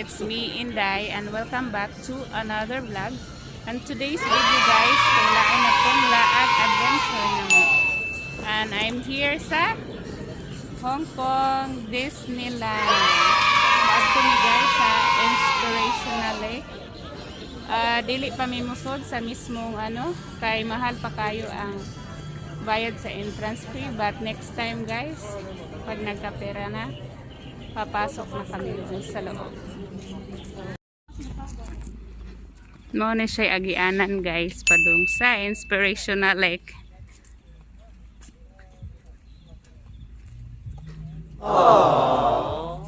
It's me Inday and welcome back to another vlog. And today's video guys, kailangan na itong laag adventure naman. And I'm here sa Hong Kong Disneyland. Bago kami guys sa Inspirational Lake. Ah, dili pa mi musod sa mismong ano, kay mahal pa kayo ang bayad sa entrance fee. But next time guys, pag nagkapera na, papasok na kami dun sa loob. Mo na siya agianan guys padung sa Inspirational Lake. Aww.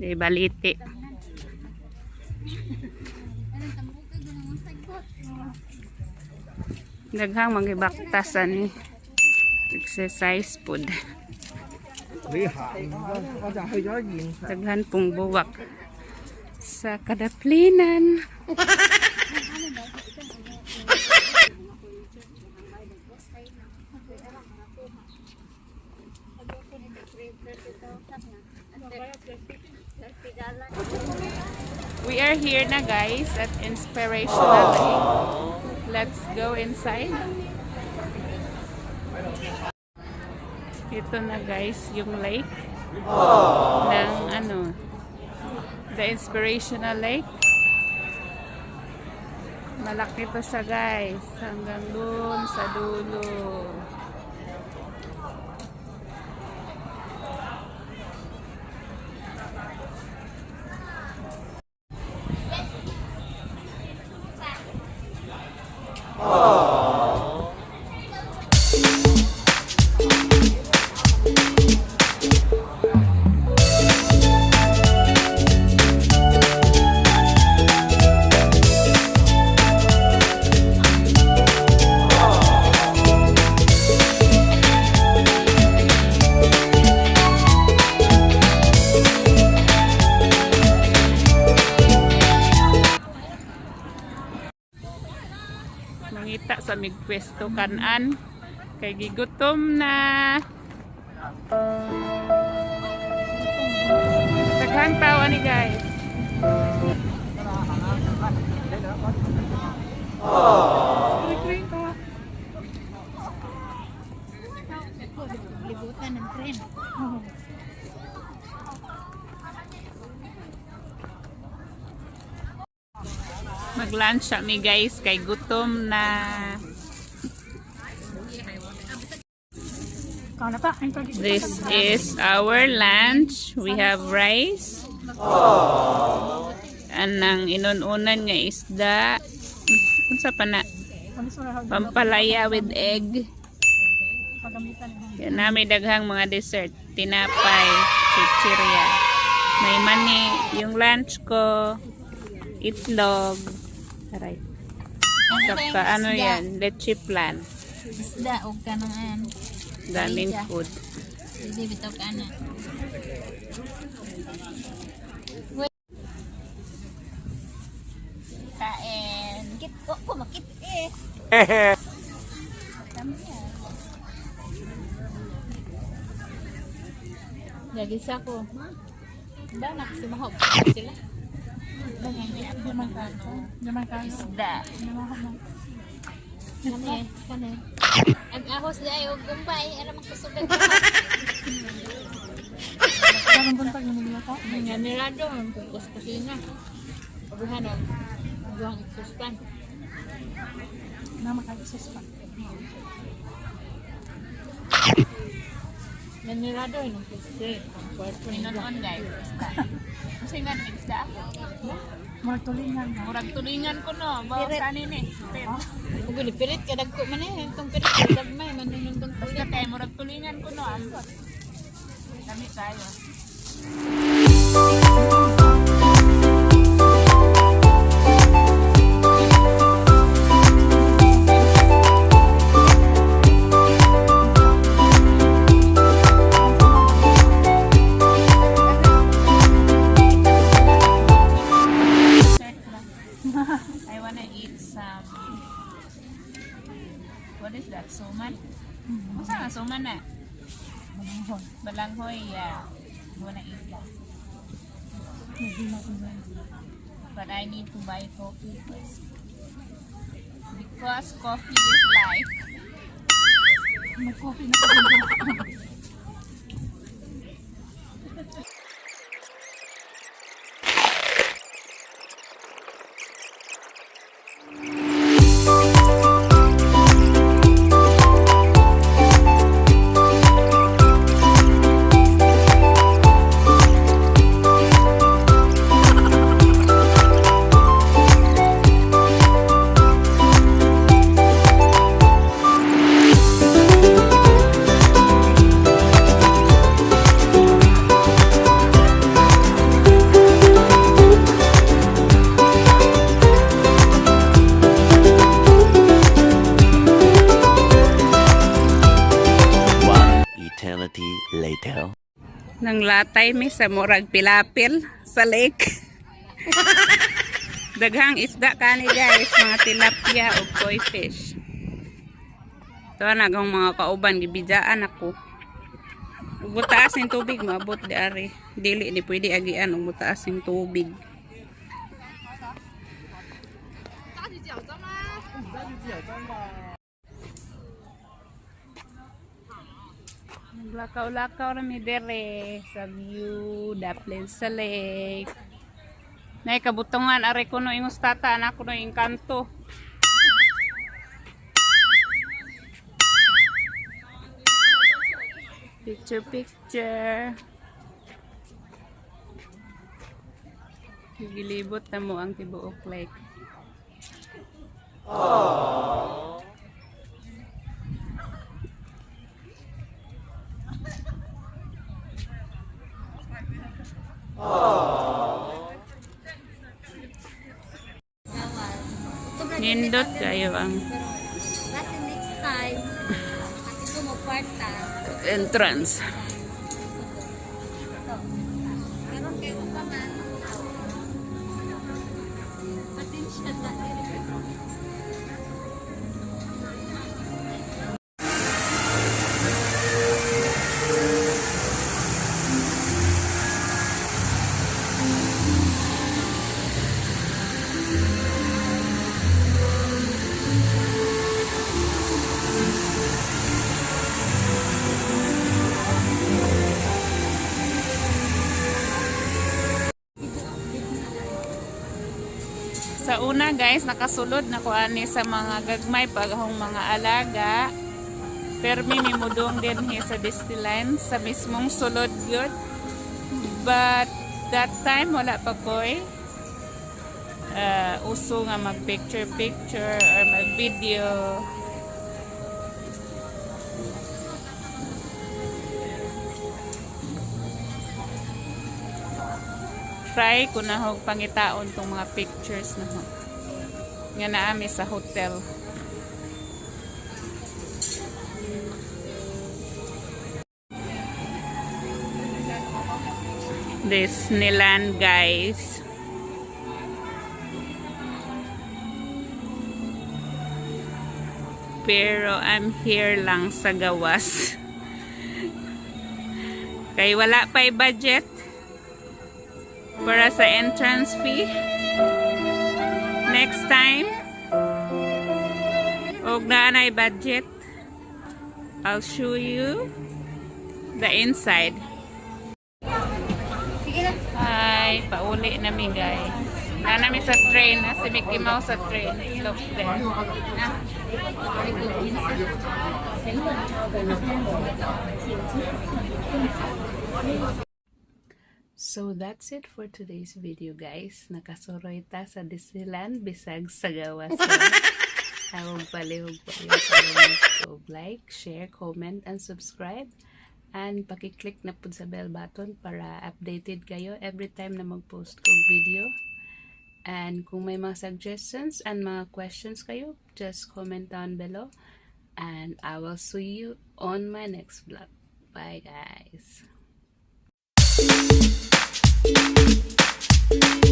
Di baliti. Daghang magibaktasan ni exercise pod. Daghan pong buwak sa kadaplinan. We are here na guys at Inspirational Lake. Let's go inside. Ito na guys yung lake ng ano the inspirational lake malaki to sa guys hanggang dun sa dulo mangita sa migpwesto kanan. Kay gigutom na. Daghang tawa ni guys. Libutan ng tren. Mag-lunch kami guys kay gutom na. This is our lunch. We have rice. Anang inununan nga isda. Unsa pa na? Pampalaya with egg. Yan namin daghang mga dessert. Tinapay, chichirya. May mani. Yung lunch ko, itlog. Aray. Saka ano yan, leche plan. Isda o kanang Daming Ayun siya. food. Hindi bitaw ka na. Kain. Kit ko ko makit eh. Lagi sa ko. Ba naksimahog sila. Naman ka. Naman ka. Isda. Kani, kani. Ang ahos di ay gumbay, alam ang kusugan ko. Parang buntag mo nila ka? Nga nilado ang kukus kusina. Pagbuhan ang buhang exhaustan. Na maka-exhaustan. Nga nilado yung kusina. Inunuan guys. Kasi nga isda. Murag tulingan. Murag tulingan ko no. Bawa sa anin eh. Kung pilit ka dagko man eh. Itong pilit ka dagmay. Manunong tong Basta kay murag tulingan ko no. Ambot. Kami tayo. some what is that? Suman kung saan ang suman na. Balanghoy balanghoy yeah. Gonna eat that but I need to buy coffee first. Because coffee is life mag-coffee na. Nang latay mi sa murag pilapil sa lake. Daghang isda kani guys, mga tilapia o koi fish. Ito na akong mga kauban, gibidaan ako. Ug butaas ng tubig, maabot di ari. Dili, di pwede agian, ug butaas ng tubig. Naglakaw-lakaw rami dere sa view, daplin sa lake. Nay kabutungan are ko no ingos tata anak ko no inkanto. Picture picture. Gilibot na mo ang tibuok lake. Nindot kayo ang Kasi next time, ko mo kwarta. entrance. Sa una guys, nakasulod na ko ani sa mga gagmay pagahong mga alaga. Permi ni mudong din hi sa Disneyland sa mismong sulod gyud. But that time wala pa koy uh, uso nga mag picture picture or mag video. Try ko na hog pangitaon tong mga pictures na ho. Nga naami sa hotel. Disneyland guys. Pero I'm here lang sa gawas. Kay wala pa budget para sa entrance fee. Next time, og naanay budget, I'll show you the inside. Hi, pauli nami guys. Na nami sa train, na si Mickey Mouse sa train. Look there. So that's it for today's video guys. Nakasuroy ta sa Disneyland bisag sa gawas. Awag palihog pa so like, share, comment, and subscribe. And pakiclick na po sa bell button para updated kayo every time na mag-post kong video. And kung may mga suggestions and mga questions kayo, just comment down below. And I will see you on my next vlog. Bye guys. you.